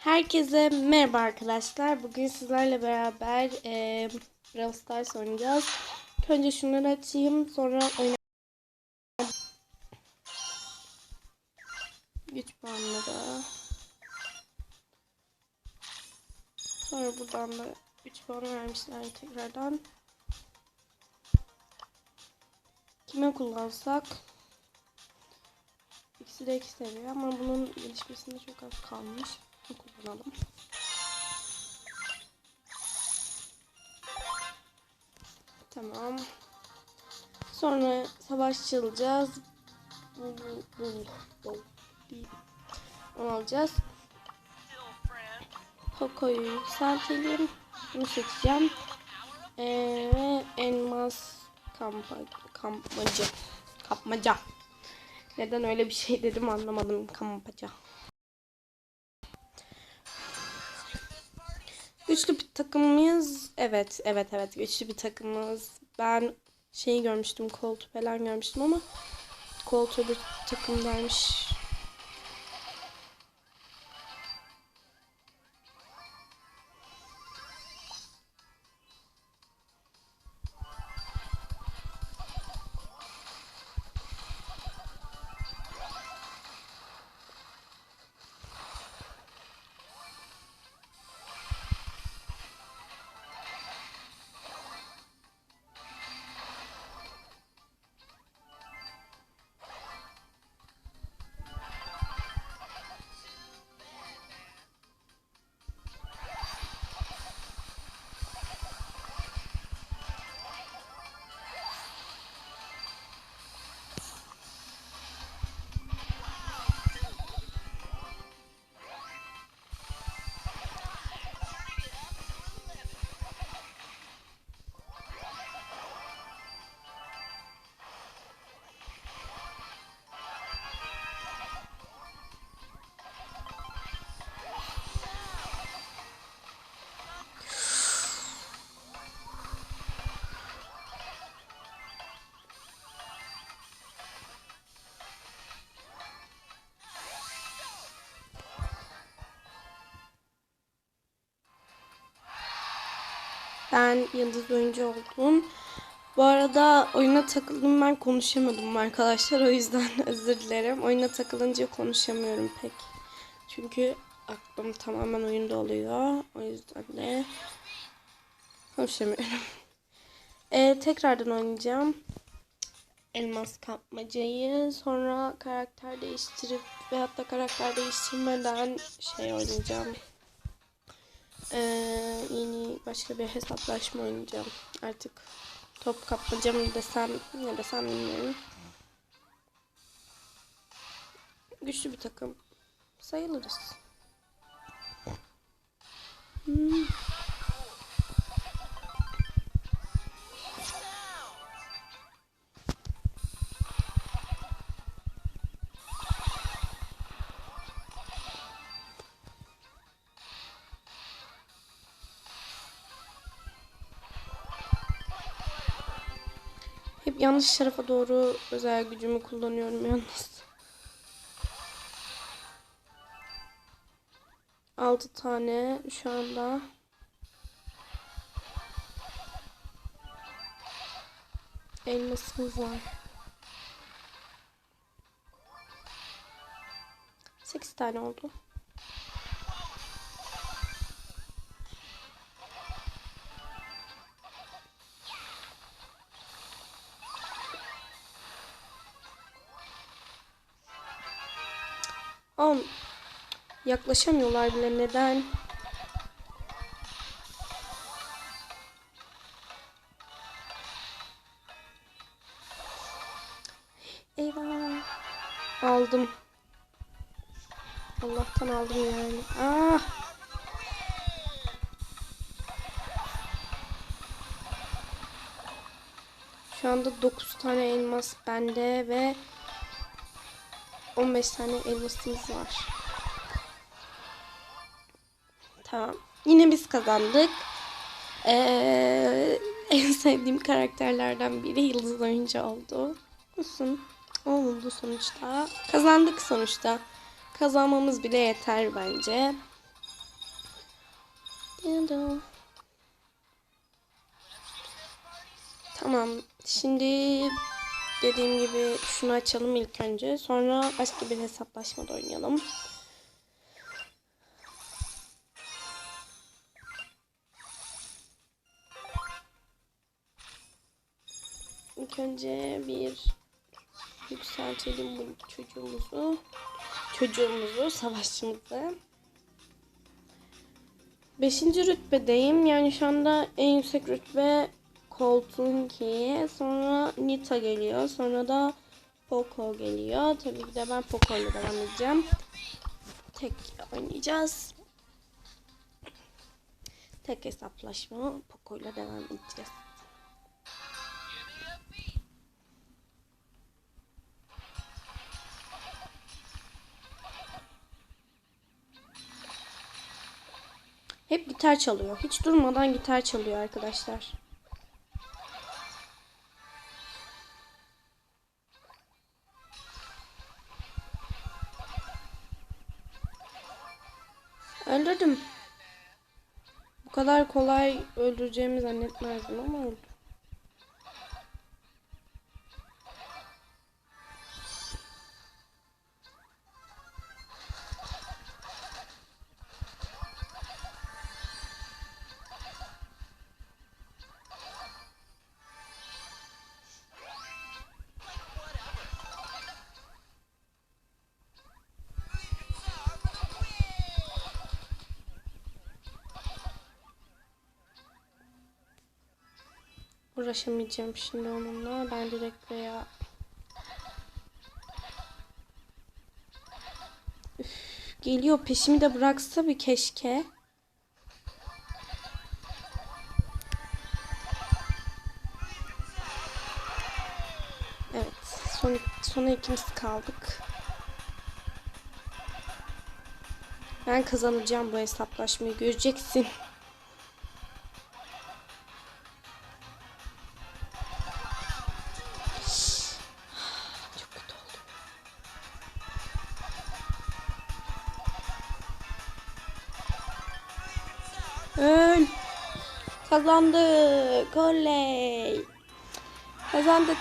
Herkese merhaba arkadaşlar. Bugün sizlerle beraber e, Brawl Stars oynayacağız. Önce şunları açayım. Sonra oyna güç puanları. Sonra buradan da 3 puan vermişler tekrardan. Kime kullansak? İkisi de iki seviye ama bunun gelişmesinde çok az kalmış. Kullanalım. Tamam. Sonra savaşçı alacağız. Bu, bu, bu, bu değil. Onu alacağız. Poco'yu yükseltelim. Bunu seçeceğim. Ee, ve elmas kampa, kampacı. Kapmaca. Neden öyle bir şey dedim anlamadım kampaca. Güçlü bir takımımız. Evet, evet, evet. Güçlü bir takımımız. Ben şeyi görmüştüm, Colt falan görmüştüm ama Colt öbür takımdaymış. Ben yıldız oyuncu oldum. Bu arada oyuna takıldım ben konuşamadım arkadaşlar. O yüzden özür dilerim. Oyuna takılınca konuşamıyorum pek. Çünkü aklım tamamen oyunda oluyor. O yüzden de konuşamıyorum. Ee, tekrardan oynayacağım. Elmas kapmacayı sonra karakter değiştirip veyahut da karakter değiştirmeden şey oynayacağım. Ee, yeni başka bir hesaplaşma oynayacağım. Artık top kapmaca mı desem ne desem bilmiyorum. Güçlü bir takım sayılırız. Hmm. Yanlış tarafa doğru özel gücümü kullanıyorum yalnız. 6 tane şu anda. Elmasımız var. 8 tane oldu. On yaklaşamıyorlar bile neden? Eyvah. Aldım. Allah'tan aldım yani. Ah. Şu anda 9 tane elmas bende ve 15 tane elmasımız var. Tamam. Yine biz kazandık. Ee, en sevdiğim karakterlerden biri Yıldız oyuncu oldu. Olsun. Oldu sonuçta. Kazandık sonuçta. Kazanmamız bile yeter bence. Tamam. Şimdi dediğim gibi şunu açalım ilk önce. Sonra başka bir hesaplaşmada oynayalım. İlk önce bir yükseltelim bu çocuğumuzu. Çocuğumuzu, savaşçımızı. Beşinci rütbedeyim. Yani şu anda en yüksek rütbe Colt'un ki. Sonra Nita geliyor. Sonra da Poco geliyor. Tabii ki de ben Poco ile devam edeceğim. Tek oynayacağız. Tek hesaplaşma Poco ile devam edeceğiz. Hep gitar çalıyor. Hiç durmadan gitar çalıyor arkadaşlar. Öldürdüm. Bu kadar kolay öldüreceğimi zannetmezdim ama öldüm. Uğraşamayacağım şimdi onunla. Ben direkt veya... Geliyor peşimi de bıraksa bir keşke. Evet. Son, sona ikimiz kaldık. Ben kazanacağım bu hesaplaşmayı. Göreceksin. Kazandık. Oley. Kazandık.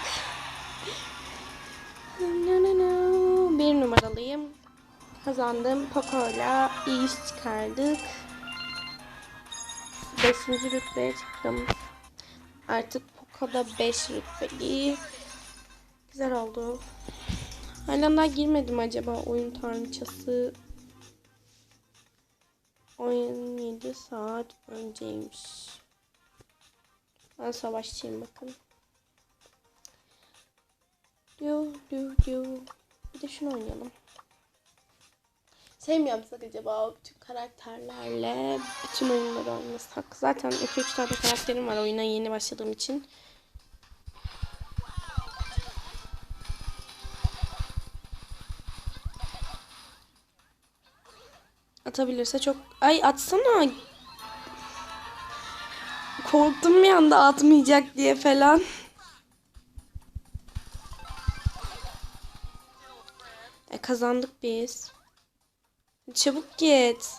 Bir numaralıyım. Kazandım. Poco'yla iyi iş çıkardık. Beşinci rütbeye çıktım. Artık Poco'da 5 rütbeli. Güzel oldu. Hala daha girmedim acaba oyun tanrıçası. 17 saat önceymiş. Ben savaşçıyım bakın. Diyo diyo diyo. Bir de şunu oynayalım. Şey mi yapsak acaba bütün karakterlerle bütün oyunları oynasak? Zaten 2-3 tane karakterim var oyuna yeni başladığım için. Atabilirse çok... Ay atsana. Korktum bir anda atmayacak diye falan. E kazandık biz. Çabuk git.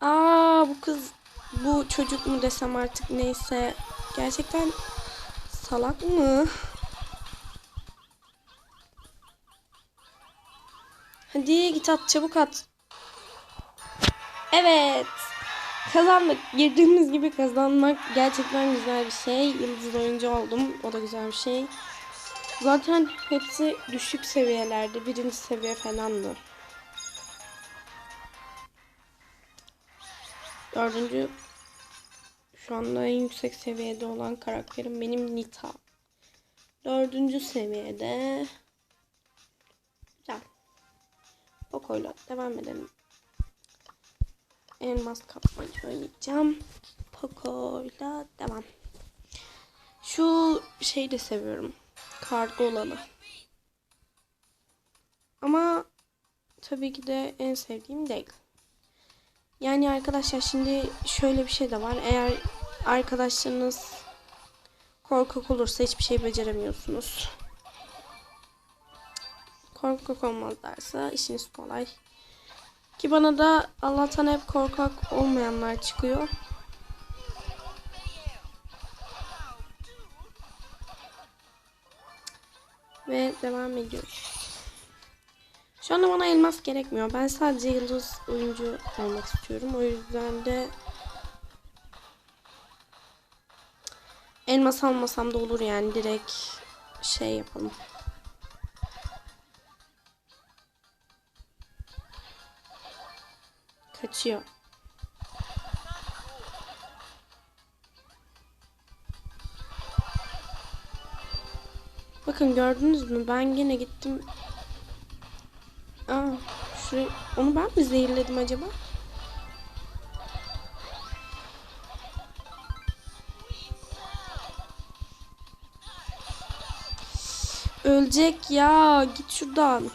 Aa bu kız bu çocuk mu desem artık neyse. Gerçekten salak mı? Hadi git at çabuk at. Evet. Kazandık. Girdiğimiz gibi kazanmak gerçekten güzel bir şey. Yıldız oyuncu oldum. O da güzel bir şey. Zaten hepsi düşük seviyelerde. Birinci seviye falandı. Dördüncü şu anda en yüksek seviyede olan karakterim benim Nita. Dördüncü seviyede güzel. Poco'yla devam edelim. Elmas kapmaca oynayacağım. Poco'yla devam. Şu şeyi de seviyorum. Kargo olanı. Ama tabii ki de en sevdiğim değil. Yani arkadaşlar şimdi şöyle bir şey de var. Eğer arkadaşlarınız korkak olursa hiçbir şey beceremiyorsunuz. Korkak olmazlarsa işiniz kolay. Ki bana da Allah'tan hep korkak olmayanlar çıkıyor. Ve devam ediyoruz. Şu anda bana elmas gerekmiyor. Ben sadece yıldız oyuncu olmak istiyorum. O yüzden de elmas almasam da olur yani. Direkt şey yapalım. Kaçıyor. Bakın gördünüz mü? Ben yine gittim. Aa, şurayı, onu ben mi zehirledim acaba? Ölecek ya. Git şuradan.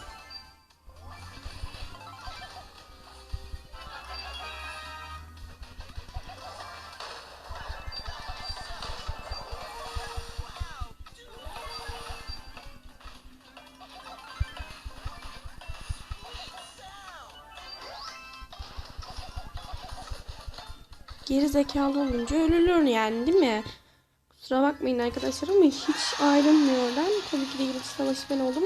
Zekalı olunca ölülür yani değil mi? Kusura bakmayın arkadaşlar ama hiç ayrılmıyorlar. Tabii ki de Yıldız Savaşı ben oldum.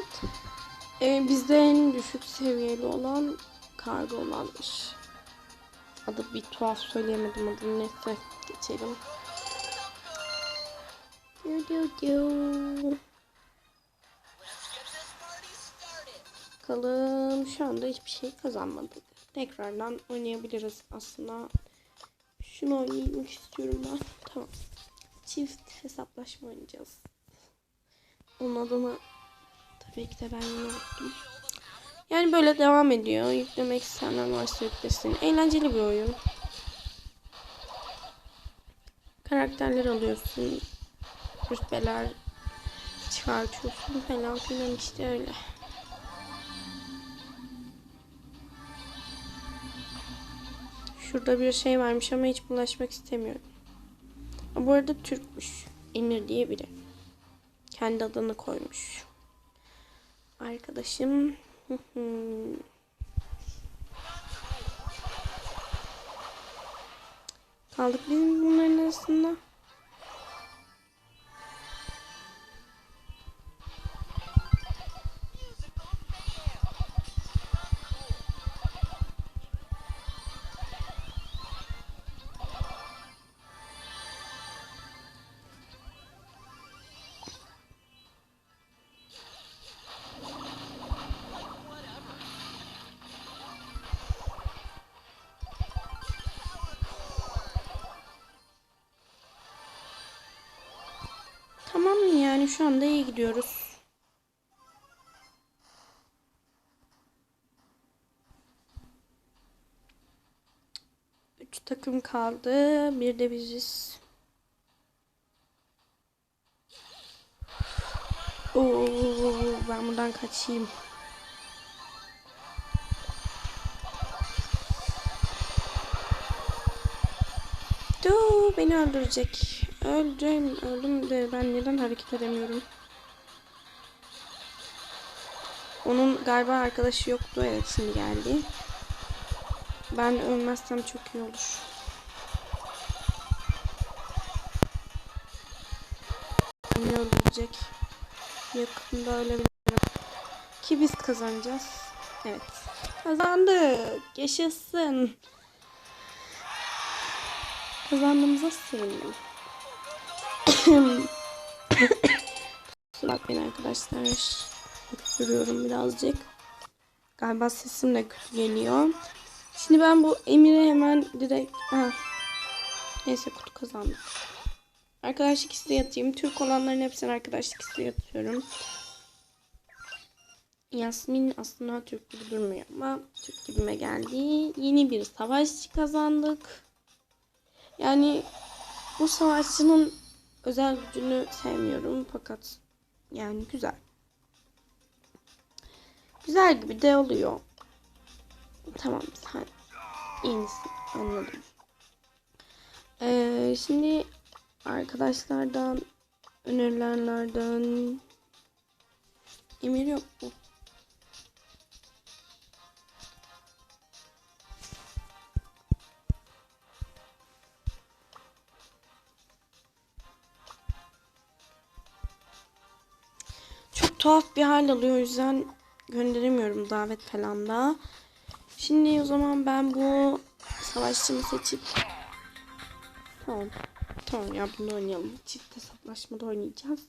Ee, bizde en düşük seviyeli olan kargo olanmış. Adı bir tuhaf söyleyemedim adını neyse geçelim. Diu diu diu. Bakalım şu anda hiçbir şey kazanmadık. Tekrardan oynayabiliriz aslında. Şunu oynamak istiyorum ben. Tamam. Çift hesaplaşma oynayacağız. Onun adını tabii ki de ben yine unuttum. Yani böyle devam ediyor. Yüklemek isteyenler varsa yüklesin. Eğlenceli bir oyun. Karakterler alıyorsun. Rütbeler çıkartıyorsun falan filan işte öyle. Şurada bir şey varmış ama hiç bulaşmak istemiyorum. Bu arada Türkmüş. Emir diye biri. Kendi adını koymuş. Arkadaşım. Kaldık biz bunların arasında. Şu anda iyi gidiyoruz. Üç takım kaldı. Bir de biziz. Oo, ben buradan kaçayım. Dur beni öldürecek. Öldüm, öldüm de ben neden hareket edemiyorum? Onun galiba arkadaşı yoktu. Evet şimdi geldi. Ben ölmezsem çok iyi olur. Beni öldürecek. Yakında ölebilirim. Ki biz kazanacağız. Evet. Kazandık. Yaşasın. Kazandığımıza sevindim. Bakmayın arkadaşlar. Öksürüyorum birazcık. Galiba sesim de kötü geliyor. Şimdi ben bu Emir'e hemen direkt... Ha. Neyse kutu kazandım. Arkadaşlık isteği atayım. Türk olanların hepsine arkadaşlık isteği atıyorum. Yasmin aslında Türk gibi durmuyor ama Türk gibime geldi. Yeni bir savaşçı kazandık. Yani bu savaşçının özel gücünü sevmiyorum fakat yani güzel. Güzel gibi de oluyor. Tamam sen iyi misin? Anladım. Ee, şimdi arkadaşlardan önerilenlerden Emir yok mu? Tuhaf bir hal alıyor. O yüzden gönderemiyorum davet falan da. Şimdi o zaman ben bu savaşçımı seçip Tamam. Tamam ya bunu oynayalım. Çift hesaplaşmada oynayacağız.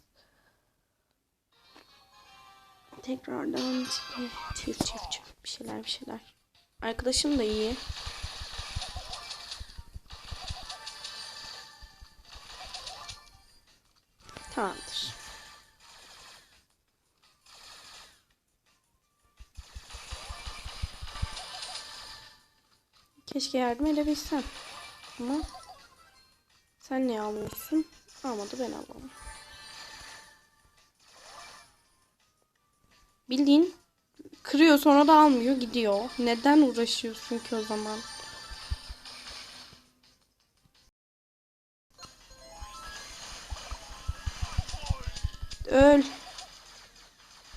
Tekrardan çift çift çift, bir şeyler bir şeyler. Arkadaşım da iyi. Keşke yardım edebilsem. Ama sen ne alıyorsun? Almadı ben alalım. Bildiğin kırıyor sonra da almıyor gidiyor. Neden uğraşıyorsun ki o zaman? Öl.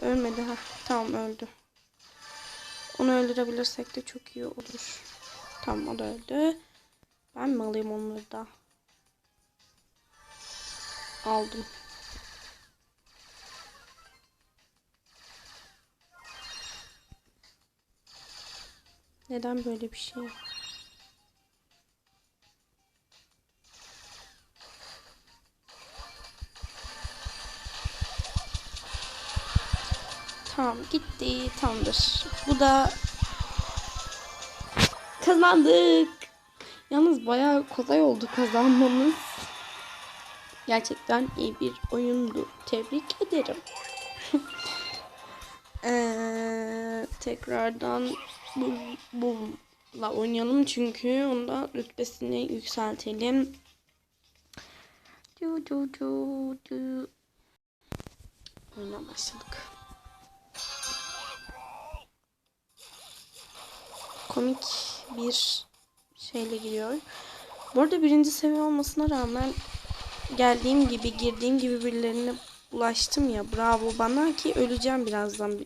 Ölmedi ha. Tamam öldü. Onu öldürebilirsek de çok iyi olur. Tamam o da öldü. Ben mi alayım onları da? Aldım. Neden böyle bir şey? Tamam gitti. Tamamdır. Bu da kazandık. Yalnız bayağı kolay oldu kazanmamız. Gerçekten iyi bir oyundu. Tebrik ederim. Ee, tekrardan bu, bununla oynayalım çünkü onda rütbesini yükseltelim. Du, du, du, du. Oyuna başladık. Komik bir şeyle giriyor. Bu arada birinci seviye olmasına rağmen geldiğim gibi girdiğim gibi birilerine ulaştım ya bravo bana ki öleceğim birazdan.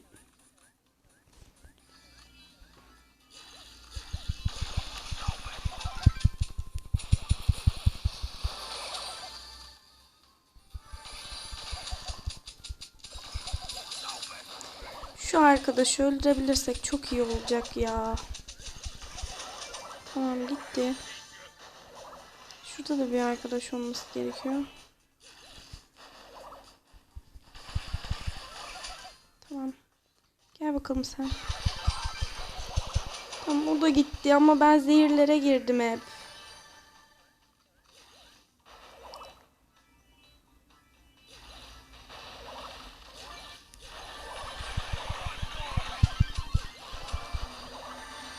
Şu arkadaşı öldürebilirsek çok iyi olacak ya. Gitti. Şurada da bir arkadaş olması gerekiyor. Tamam. Gel bakalım sen. Tamam o da gitti ama ben zehirlere girdim hep.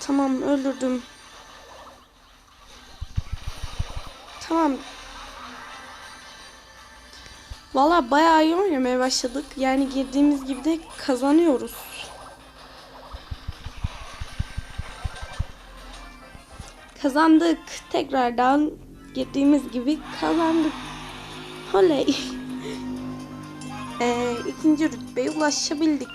Tamam öldürdüm. Tamam. Valla bayağı iyi oynamaya başladık. Yani girdiğimiz gibi de kazanıyoruz. Kazandık. Tekrardan girdiğimiz gibi kazandık. Oley. Ee, ikinci rütbeye ulaşabildik.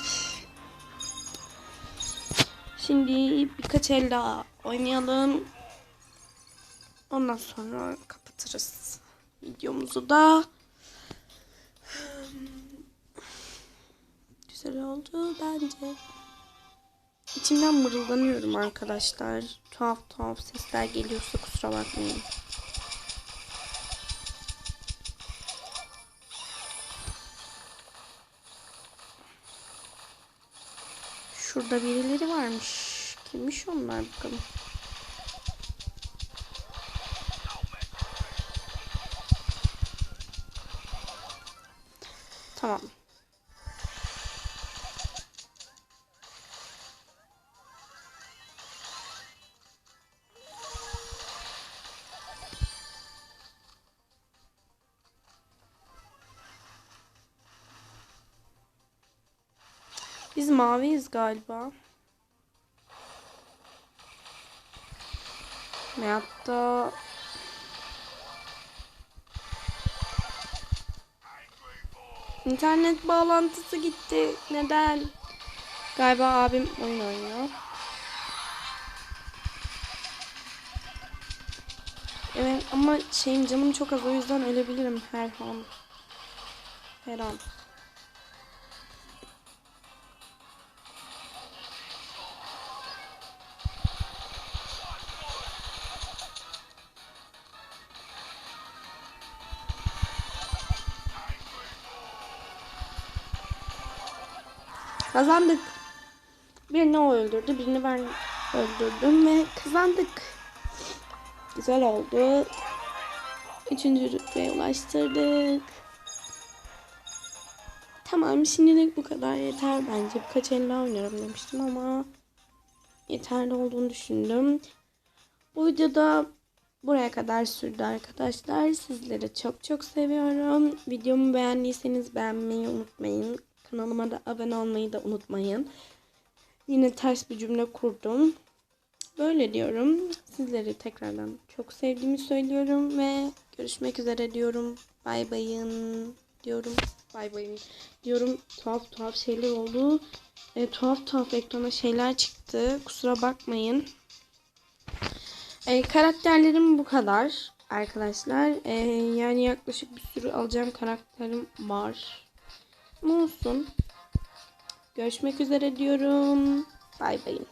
Şimdi birkaç el daha oynayalım. Ondan sonra kapatırız videomuzu da. Güzel oldu bence. İçimden mırıldanıyorum arkadaşlar. Tuhaf tuhaf sesler geliyorsa kusura bakmayın. Şurada birileri varmış. Kimmiş onlar bakalım. Biz maviyiz galiba. Veyahut da İnternet bağlantısı gitti. Neden? Galiba abim oyun oynuyor. Evet ama şeyim canım çok az o yüzden ölebilirim her an. Her an. Kazandık. Birini o öldürdü, birini ben öldürdüm ve kazandık. Güzel oldu. Üçüncü rütbeye ulaştırdık. Tamam şimdilik bu kadar yeter bence. Birkaç el daha oynarım demiştim ama yeterli olduğunu düşündüm. Bu videoda buraya kadar sürdü arkadaşlar. Sizleri çok çok seviyorum. Videomu beğendiyseniz beğenmeyi unutmayın. Kanalıma da abone olmayı da unutmayın. Yine ters bir cümle kurdum. Böyle diyorum. Sizleri tekrardan çok sevdiğimi söylüyorum ve görüşmek üzere diyorum. Bay bayın diyorum. Bay bayın diyorum. Tuhaf tuhaf şeyler oldu. E, tuhaf tuhaf ekrana şeyler çıktı. Kusura bakmayın. E, karakterlerim bu kadar arkadaşlar. E, yani yaklaşık bir sürü alacağım karakterim var. Olsun. Görüşmek üzere diyorum. Bay bayın.